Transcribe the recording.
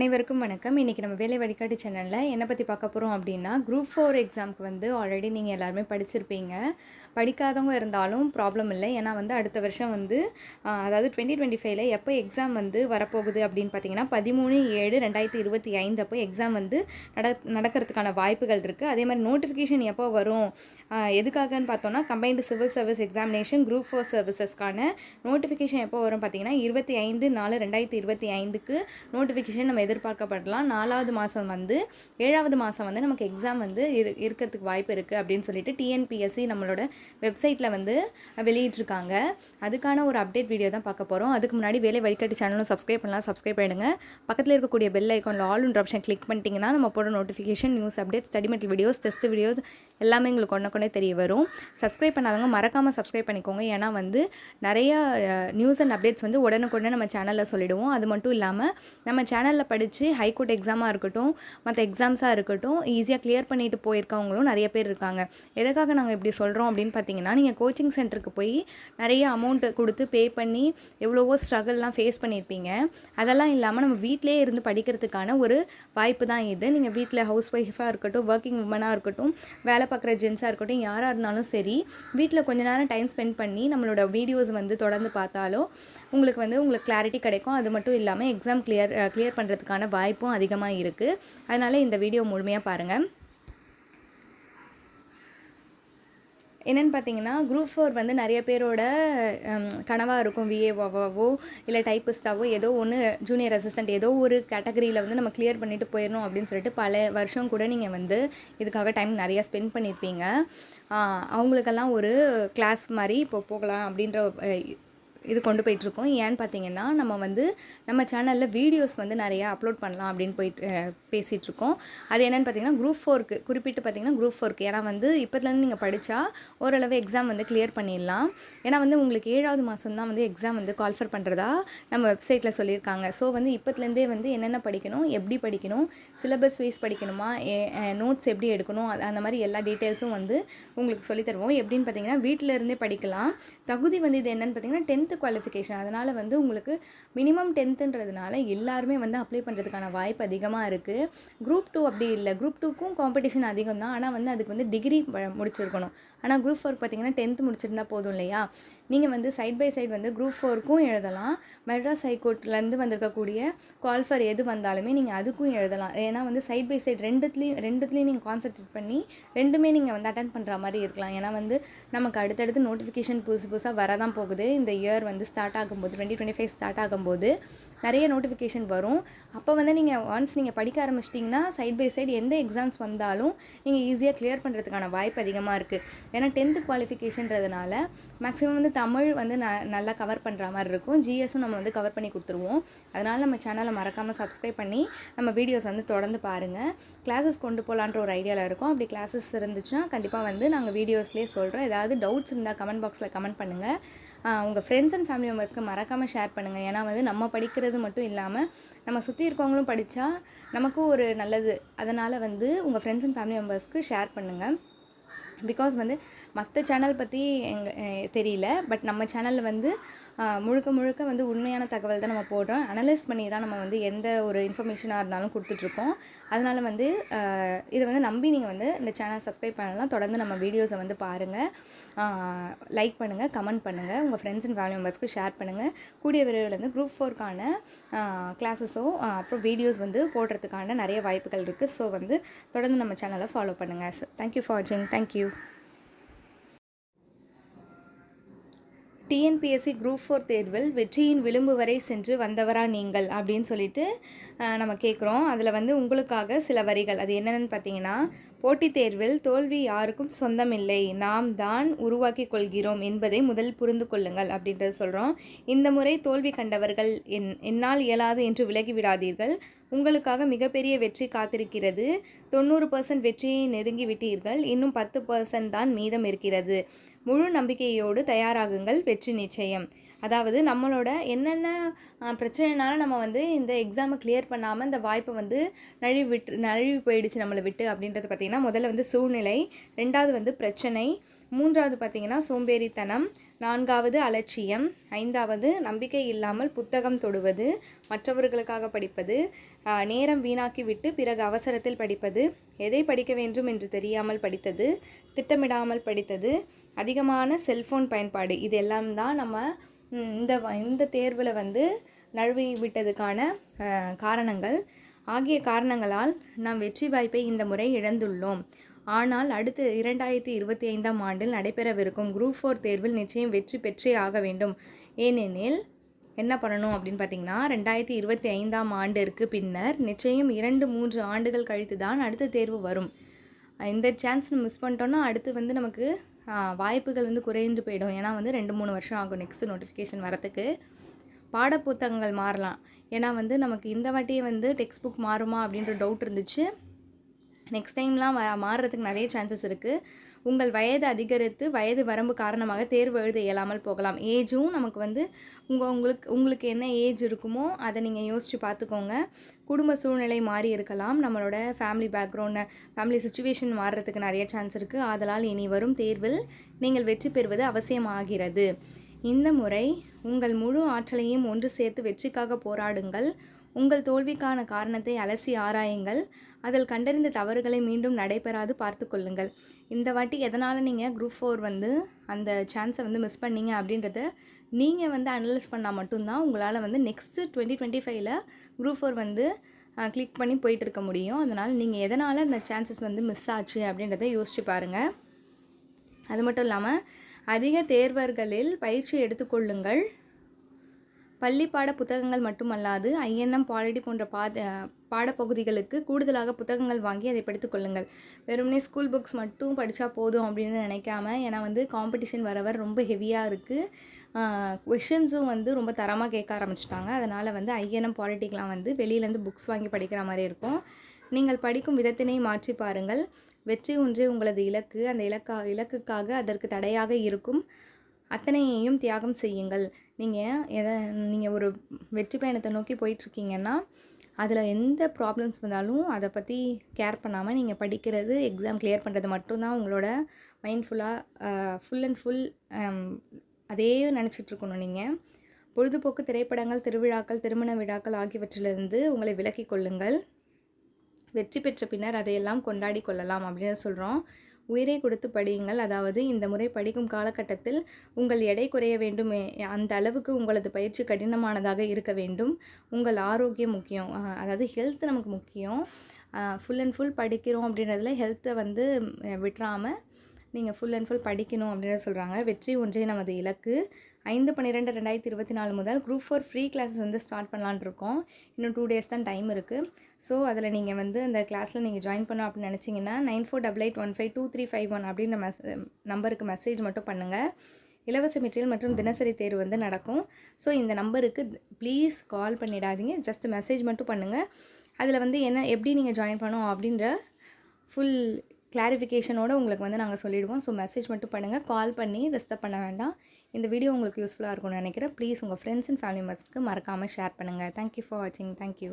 அனைவருக்கும் வணக்கம். இன்றைக்கி நம்ம வேலை வழிகாட்டி சேனலில் என்னை பற்றி பார்க்க போகிறோம் அப்படின்னா குரூப் ஃபோர் எக்ஸாமுக்கு வந்து ஆல்ரெடி நீங்கள் எல்லாருமே படிச்சிருப்பீங்க. படிக்காதவங்க இருந்தாலும் ப்ராப்ளம் இல்லை. ஏன்னா வந்து அடுத்த வருஷம் வந்து அதாவது டுவெண்ட்டி டுவெண்ட்டி ஃபைவ்ல எப்போ எக்ஸாம் வந்து வரப்போகுது அப்படின்னு பார்த்தீங்கன்னா பதிமூணு ஏழு ரெண்டாயிரத்தி இருபத்தி ஐந்து அப்போ எக்ஸாம் வந்து நட நடக்கிறதுக்கான வாய்ப்புகள் இருக்குது அதே மாதிரி நோட்டிஃபிகேஷன் எப்போ வரும் எதுக்காகன்னு பார்த்தோன்னா combined civil service examination group four சர்வீசஸ்க்கான notification எப்போ வரும் பார்த்தீங்கன்னா இருபத்தி ஐந்து நாலு ரெண்டாயிரத்தி இருபத்தி ஐந்துக்கு நோட்டிஃபிகேஷன் நம்ம எதிர்பார்க்கப்படலாம். நாலாவது மாதம் வந்து ஏழாவது மாதம் வந்து நமக்கு எக்ஸாம் வந்து இரு இருக்கிறதுக்கு வாய்ப்பு இருக்குது அப்படின்னு சொல்லிட்டு டிஎன்பிஎஸ்சி நம்மளோட வெப்சைட்டில் வந்து வெளியிட்டிருக்காங்க. அதுக்கான ஒரு அப்டேட் வீடியோ தான் பார்க்க போகிறோம் அதுக்கு முன்னாடி வேலை வழிகாட்டி சேனலும் சப்ஸ்கிரைப் பண்ணலாம். சப்ஸ்கிரைப் பண்ணிடுங்க. பக்கத்தில் இருக்கக்கூடிய பெல் ஐக்கானில் ஆல் ஒன்று ஆப்ஷன் கிளிக் பண்ணிட்டீங்கன்னா நம்ம போட notification news update study material videos test videos எல்லாமே எங்களுக்கு ஒன்று கொண்டே தெரிய வரும். சப்ஸ்கிரைப் பண்ணாதவங்க மறக்காமல் சப்ஸ்கிரைப் பண்ணிக்கோங்க. ஏன்னா வந்து நிறைய நியூஸ் அண்ட் அப்டேட்ஸ் வந்து உடனுக்குடனே நம்ம சேனலில் சொல்லிவிடுவோம் அது மட்டும் இல்லாமல் நம்ம சேனலில் படி படித்து ஹைகோர்ட் எக்ஸாமாக இருக்கட்டும் மற்ற எக்ஸாம்ஸாக இருக்கட்டும் ஈஸியாக கிளியர் பண்ணிட்டு போயிருக்கவங்களும் நிறைய பேர் இருக்காங்க. எதுக்காக நாங்கள் இப்படி சொல்கிறோம் அப்படின்னு பார்த்தீங்கன்னா நீங்கள் கோச்சிங் சென்டருக்கு போய் நிறைய அமௌண்ட்டு கொடுத்து பே பண்ணி எவ்வளவோ ஸ்ட்ரகிள்லாம் ஃபேஸ் பண்ணியிருப்பீங்க அதெல்லாம் இல்லாமல் நம்ம வீட்டிலே இருந்து படிக்கிறதுக்கான ஒரு வாய்ப்பு தான் இது. நீங்கள் வீட்டில் ஹவுஸ் ஒய்ஃபாக இருக்கட்டும் ஒர்க்கிங் உமனாக இருக்கட்டும் வேலை பார்க்குற ஜென்ஸாக இருக்கட்டும் யாராக இருந்தாலும் சரி வீட்டில் கொஞ்ச நேரம் டைம் ஸ்பெண்ட் பண்ணி நம்மளோட வீடியோஸ் வந்து தொடர்ந்து பார்த்தாலோ உங்களுக்கு வந்து உங்களுக்கு கிளாரிட்டி கிடைக்கும். அது மட்டும் இல்லாமல் எக்ஸாம் கிளியர் கிளியர் வர்றதுக்கான வாய்ப்பும் அதிகமாக இருக்குது அதனால் இந்த வீடியோ முழுமையாக பாருங்கள் என்னென்னு பார்த்தீங்கன்னா குரூப் ஃபோர் வந்து நிறைய பேரோட கனவாக இருக்கும் விஏவாவோ இல்லை டைப்பிஸ்டாவோ ஏதோ ஒன்று ஜூனியர் அசிஸ்டன்ட் ஏதோ ஒரு கேட்டகரியில் வந்து நம்ம கிளியர் பண்ணிட்டு போயிடணும் அப்படின்னு சொல்லிட்டு பல வருஷம் கூட நீங்கள் வந்து இதுக்காக டைம் நிறையா ஸ்பெண்ட் பண்ணியிருப்பீங்க அவங்களுக்கெல்லாம் ஒரு கிளாஸ் மாதிரி இப்போ போகலாம் அப்படின்ற இது கொண்டு போயிட்டுருக்கோம். ஏன்னு பார்த்தீங்கன்னா நம்ம வந்து நம்ம சேனலில் வீடியோஸ் வந்து நிறையா அப்லோட் பண்ணலாம் அப்படின்னு போயிட்டு பேசிகிட்ருக்கோம் அது என்னென்னு பார்த்தீங்கன்னா குரூப் ஃபோருக்கு குறிப்பிட்டு பார்த்தீங்கன்னா குரூப் ஃபோருக்கு ஏன்னா வந்து இப்போதுலேருந்து நீங்கள் படித்தா ஓரளவு எக்ஸாம் வந்து கிளியர் பண்ணிடலாம். ஏன்னா வந்து உங்களுக்கு ஏழாவது மாதம் தான் வந்து எக்ஸாம் வந்து கால்ஃபர் பண்ணுறதா நம்ம வெப்சைட்டில் சொல்லியிருக்காங்க. ஸோ வந்து இப்போத்துலேருந்தே வந்து என்னென்ன படிக்கணும் எப்படி படிக்கணும் சிலபஸ் வைஸ் படிக்கணுமா நோட்ஸ் எப்படி எடுக்கணும் அது- அந்த மாதிரி எல்லா டீட்டெயில்ஸும் வந்து உங்களுக்கு சொல்லித் தருவோம். எப்படின்னு பார்த்தீங்கன்னா வீட்டில் இருந்தே படிக்கலாம். தகுதி வந்து இது என்னென்னு பார்த்தீங்கன்னா டென்த்து குவாலிஃபிகேஷன். அதனால் வந்து உங்களுக்கு மினிமம் டென்த்துன்றதுனால எல்லாருமே வந்து அப்ளை பண்ணுறதுக்கான வாய்ப்பு அதிகமாக இருக்குது குரூப் டூ அப்படி இல்லை. குரூப் டூக்கும் காம்படிஷன் அதிகம் தான் ஆனால் வந்து அதுக்கு வந்து டிகிரி முடிச்சிருக்கணும். ஆனால் குரூப் ஃபோர் பார்த்தீங்கன்னா டென்த்து முடிச்சிருந்தா போதும் இல்லையா? நீங்கள் வந்து சைட் பை சைட் வந்து குரூப் ஃபோருக்கும் எழுதலாம். மெட்ராஸ் ஹைகோர்ட்லேருந்து வந்திருக்கக்கூடிய கால்ஃபர் எது வந்தாலுமே நீங்கள் அதுக்கும் எழுதலாம். ஏன்னா வந்து சைட் பை சைட் ரெண்டுத்துலேயும் ரெண்டுத்துலேயும் நீங்கள் கான்சன்ட்ரேட் பண்ணி ரெண்டுமே நீங்கள் வந்து அட்டன் பண்ணுற மாதிரி இருக்கலாம். ஏன்னா வந்து நமக்கு அடுத்தடுத்து நோட்டிஃபிகேஷன் புதுசு புதுசாக வரதான் போகுது. இந்த இயர் வந்து ஸ்டார்ட் ஆகும்போது டுவெண்ட்டி டுவெண்ட்டி ஃபைவ் ஸ்டார்ட் ஆகும்போது நிறைய நோட்டிஃபிகேஷன் வரும். அப்போ வந்து நீங்கள் ஒன்ஸ் நீங்கள் படிக்க ஆரம்பிச்சிட்டிங்கன்னா சைட் பை சைடு எந்த எக்ஸாம்ஸ் வந்தாலும் நீங்கள் ஈஸியாக கிளியர் பண்ணுறதுக்கான வாய்ப்பு அதிகமாக இருக்குது ஏன்னா டென்த்து குவாலிஃபிகேஷன்றதுனால மேக்ஸிமம் வந்து தமிழ் வந்து ந நல்லா கவர் பண்ணுற மாதிரி இருக்கும். ஜிஎஸும் நம்ம வந்து கவர் பண்ணி கொடுத்துருவோம். அதனால் நம்ம சேனலை மறக்காமல் சப்ஸ்கிரைப் பண்ணி நம்ம வீடியோஸ் வந்து தொடர்ந்து பாருங்கள் கிளாஸஸ் கொண்டு போகலான்ற ஒரு ஐடியாவில் இருக்கும். அப்படி கிளாஸஸ் இருந்துச்சுன்னா கண்டிப்பாக வந்து நாங்கள் வீடியோஸ்லேயே சொல்கிறோம் ஏதாவது டவுட்ஸ் இருந்தால் கமெண்ட் பாக்ஸில் கமெண்ட் பண்ணுங்கள் உங்கள் ஃப்ரெண்ட்ஸ் அண்ட் ஃபேமிலி மெம்பர்ஸ்க்கு மறக்காமல் ஷேர் பண்ணுங்கள் ஏன்னா வந்து நம்ம படிக்கிறது மட்டும் இல்லாமல் நம்ம சுற்றி இருக்கவங்களும் படித்தா நமக்கும் ஒரு நல்லது. அதனால் வந்து உங்கள் ஃப்ரெண்ட்ஸ் அண்ட் ஃபேமிலி மெம்பர்ஸ்க்கு ஷேர் பண்ணுங்கள் பிகாஸ் வந்து மற்ற சேனல் பற்றி எங்கள் தெரியல. பட் நம்ம சேனலில் வந்து முழுக்க முழுக்க வந்து உண்மையான தகவல் தான் நம்ம போடுறோம். அனலைஸ் பண்ணி தான் நம்ம வந்து எந்த ஒரு இன்ஃபர்மேஷனாக இருந்தாலும் கொடுத்துட்ருக்கோம். அதனால் வந்து இதை வந்து நம்பி நீங்கள் வந்து இந்த சேனல் சப்ஸ்கிரைப் பண்ணலாம். தொடர்ந்து நம்ம வீடியோஸை வந்து பாருங்கள் லைக் பண்ணுங்கள் கமெண்ட் பண்ணுங்கள் உங்கள் ஃப்ரெண்ட்ஸ் அண்ட் ஃபேமிலி மெம்பர்ஸ்க்கு ஷேர் பண்ணுங்கள் கூடிய விரைவில் வந்து குரூப் ஃபோர்க்கான கிளாஸஸோ அப்புறம் வீடியோஸ் வந்து போடுறதுக்கான நிறைய வாய்ப்புகள் இருக்குது ஸோ வந்து தொடர்ந்து நம்ம சேனலை ஃபாலோ பண்ணுங்கள் தேங்க்யூ ஃபார் வாட்சிங் thank you TNPSC group four தேர்வில் வெற்றியின் விளிம்பு வரை சென்று வந்தவரா நீங்கள் அப்படின்னு சொல்லிட்டு நம்ம கேட்குறோம் அதில் வந்து உங்களுக்காக சில வரிகள். அது என்னென்னு பார்த்தீங்கன்னா போட்டித் தேர்வில் தோல்வி யாருக்கும் சொந்தமில்லை. நாம் தான் உருவாக்கி கொள்கிறோம் என்பதை முதல் புரிந்து கொள்ளுங்கள் அப்படின்றது சொல்கிறோம் இந்த முறை தோல்வி கண்டவர்கள் என் என்னால் இயலாது என்று விலகி விடாதீர்கள். உங்களுக்காக மிகப்பெரிய வெற்றி காத்திருக்கிறது. தொண்ணூறு பர்சன்ட் வெற்றியை நெருங்கி விட்டீர்கள். இன்னும் பத்து பர்சன்ட் தான் மீதம் இருக்கிறது. முழு நம்பிக்கையோடு தயாராகுங்கள். வெற்றி நிச்சயம். அதாவது நம்மளோட என்னென்ன பிரச்சனைனால நம்ம வந்து இந்த எக்ஸாமை கிளியர் பண்ணாமல் இந்த வாய்ப்பை வந்து நழுவி விட்டு நழுவி போயிடுச்சு நம்மளை விட்டு அப்படின்றது பார்த்திங்கன்னா முதல்ல வந்து சூழ்நிலை ரெண்டாவது வந்து பிரச்சனை மூன்றாவது பார்த்திங்கன்னா சோம்பேறித்தனம் நான்காவது அலட்சியம் ஐந்தாவது நம்பிக்கை இல்லாமல் புத்தகம் தொடுவது மற்றவர்களுக்காக படிப்பது நேரம் வீணாக்கி விட்டு பிறகு அவசரத்தில் படிப்பது எதை படிக்க வேண்டும் என்று தெரியாமல் படித்தது திட்டமிடாமல் படித்தது அதிகமான செல்ஃபோன் பயன்பாடு இது எல்லாம் தான் நம்ம இந்த இந்த தேர்வில் வந்து நழுவி விட்டதுக்கான காரணங்கள். ஆகிய காரணங்களால் நாம் வெற்றி வாய்ப்பை இந்த முறை இழந்துள்ளோம். ஆனால் அடுத்து இரண்டாயிரத்தி இருபத்தி ஐந்தாம் ஆண்டில் நடைபெறவிருக்கும் குரூப் ஃபோர் தேர்வில் நிச்சயம் வெற்றி பெற்றே ஆக வேண்டும். ஏனெனில் என்ன பண்ணணும் அப்படின்னு பார்த்தீங்கன்னா ரெண்டாயிரத்தி இருபத்தி ஐந்தாம் ஆண்டிற்கு பின்னர் நிச்சயம் இரண்டு மூன்று ஆண்டுகள் கழித்து தான் அடுத்த தேர்வு வரும். இந்த சான்ஸ் மிஸ் பண்ணிட்டோன்னா அடுத்து வந்து நமக்கு வாய்ப்புகள் வந்து குறைந்து போயிடும். ஏன்னா வந்து ரெண்டு மூணு வருஷம் ஆகும் நெக்ஸ்ட் நோட்டிஃபிகேஷன் வரத்துக்கு பாடப்புத்தகங்கள் மாறலாம். ஏன்னா வந்து நமக்கு இந்த வாட்டியே வந்து டெக்ஸ்ட் புக் மாறுமா அப்படின்ற டவுட் இருந்துச்சு. நெக்ஸ்ட் டைம்லாம் மாறுறதுக்கு நிறைய சான்சஸ் இருக்குது உங்கள் வயது அதிகரித்து வயது வரம்பு காரணமாக தேர்வு எழுத இயலாமல் போகலாம். ஏஜும் நமக்கு வந்து உங்கள் உங்களுக்கு உங்களுக்கு என்ன ஏஜ் இருக்குமோ அதை நீங்கள் யோசித்து பார்த்துக்கோங்க. குடும்ப சூழ்நிலை மாறி இருக்கலாம். நம்மளோட ஃபேமிலி பேக்ரவுண்ட் ஃபேமிலி சுச்சுவேஷன் மாறுறதுக்கு நிறைய சான்ஸ் இருக்குது ஆதலால் இனி வரும் தேர்வில் நீங்கள் வெற்றி பெறுவது அவசியமாகிறது. இந்த முறை உங்கள் முழு ஆற்றலையும் ஒன்று சேர்த்து வெற்றிக்காக போராடுங்கள். உங்கள் தோல்விக்கான காரணத்தை அலசி ஆராயுங்கள். அதில் கண்டறிந்த தவறுகளை மீண்டும் நடைபெறாது பார்த்து கொள்ளுங்கள். இந்த வாட்டி எதனால் நீங்கள் குரூப் ஃபோர் வந்து அந்த சான்ஸை வந்து மிஸ் பண்ணீங்க அப்படின்றத நீங்கள் வந்து அனலைஸ் பண்ணால் மட்டும்தான் உங்களால் வந்து நெக்ஸ்ட்டு டுவெண்ட்டி டுவெண்ட்டி ஃபைவ்ல குரூப் ஃபோர் வந்து கிளிக் பண்ணி போயிட்டு இருக்க முடியும். அதனால் நீங்கள் எதனால் இந்த சான்சஸ் வந்து மிஸ் ஆச்சு அப்படின்றத யோசிச்சு பாருங்கள் அது மட்டும் இல்லாமல் அதிக தேர்வர்களில் பயிற்சி எடுத்துக்கொள்ளுங்கள் பள்ளி பாட புத்தகங்கள் மட்டுமல்லாது ஐஎன்எம் பாலிட்டி போன்ற பாத பாடப்பகுதிகளுக்கு கூடுதலாக புத்தகங்கள் வாங்கி அதை படித்துக்கொள்ளுங்கள் வெறுமனே ஸ்கூல் புக்ஸ் மட்டும் படித்தா போதும் அப்படின்னு நினைக்காம ஏன்னா வந்து காம்படிஷன் வர வர ரொம்ப ஹெவியாக இருக்குது கொஷின்ஸும் வந்து ரொம்ப தரமாக கேட்க ஆரம்பிச்சிட்டாங்க. அதனால் வந்து ஐஎன்எம் பாலிட்டிக்கெலாம் வந்து வெளியிலேருந்து புக்ஸ் வாங்கி படிக்கிற மாதிரி இருக்கும். நீங்கள் படிக்கும் விதத்தினை மாற்றி பாருங்கள். வெற்றி ஒன்றே உங்களது இலக்கு. அந்த இலக்கா இலக்குக்காக அதற்கு தடையாக இருக்கும். அத்தனையையும் தியாகம் செய்யுங்கள். நீங்கள் எதை நீங்கள் ஒரு வெற்றி பயணத்தை நோக்கி போயிட்டுருக்கீங்கன்னா அதில் எந்த ப்ராப்ளம்ஸ் வந்தாலும் அதை பற்றி கேர் பண்ணாமல் நீங்கள் படிக்கிறது எக்ஸாம் கிளியர் பண்ணுறது மட்டும்தான் உங்களோட மைண்ட்ஃபுல்லாக ஃபுல் அண்ட் ஃபுல் அதே நினச்சிட்ருக்கணும் நீங்கள் பொழுதுபோக்கு திரைப்படங்கள் திருவிழாக்கள் திருமண விழாக்கள் ஆகியவற்றிலிருந்து உங்களை விலக்கிக் கொள்ளுங்கள். வெற்றி பெற்ற பின்னர் அதையெல்லாம் கொண்டாடி கொள்ளலாம் அப்படின்னு சொல்கிறோம் உயிரை கொடுத்து படியுங்கள். அதாவது இந்த முறை படிக்கும் காலகட்டத்தில் உங்கள் எடை குறைய வேண்டும் அந்த அளவுக்கு உங்களது பயிற்சி கடினமானதாக இருக்க வேண்டும். உங்கள் ஆரோக்கியம் முக்கியம். அதாவது ஹெல்த் நமக்கு முக்கியம். ஃபுல் அண்ட் ஃபுல் படிக்கிறோம் அப்படின்றதுல ஹெல்த்தை வந்து விட்டுறாமல் நீங்கள் ஃபுல் அண்ட் ஃபுல் படிக்கணும் அப்படின்னு சொல்கிறாங்க வெற்றி ஒன்றே நமது இலக்கு. ஐந்து பன்னிரெண்டு ரெண்டாயிரத்தி இருபத்தி நாலு முதல் குரூப் ஃபோர் ஃப்ரீ கிளாஸஸ் வந்து ஸ்டார்ட் பண்ணலான்னு இருக்கோம். இன்னும் டூ டேஸ் தான் டைம் இருக்குது ஸோ அதில் நீங்கள் வந்து அந்த கிளாஸில் நீங்கள் ஜாயின் பண்ணோம் அப்படின்னு நினச்சிங்கன்னா nine four double eight one five two three five one அப்படின்ற மெஸ் நம்பருக்கு மெசேஜ் மட்டும் பண்ணுங்கள் இலவச மெட்டீரியல் மற்றும் தினசரி தேர்வு வந்து நடக்கும். ஸோ இந்த நம்பருக்கு ப்ளீஸ் கால் பண்ணிடாதீங்க. ஜஸ்ட் மெசேஜ் மட்டும் பண்ணுங்கள் அதில் வந்து என்ன எப்படி நீங்கள் ஜாயின் பண்ணோம் அப்படின்ற ஃபுல் கிளாரிஃபிகேஷனோடு உங்களுக்கு வந்து நாங்கள் சொல்லிவிடுவோம் ஸோ மெசேஜ் மட்டும் பண்ணுங்கள் கால் பண்ணி டிஸ்டர்ப் பண்ண வேண்டாம். இந்த வீடியோ உங்களுக்கு யூஸ்ஃபுல்லாக இருக்கும்னு நினைக்கிறேன். ப்ளீஸ் உங்கள் ஃப்ரெண்ட்ஸ் அண்ட் ஃபேமிலி மெம்பர்ஸ்க்கு மறக்காமல் ஷேர் பண்ணுங்கள் தேங்க்யூ ஃபார் வாட்சிங் தேங்க்யூ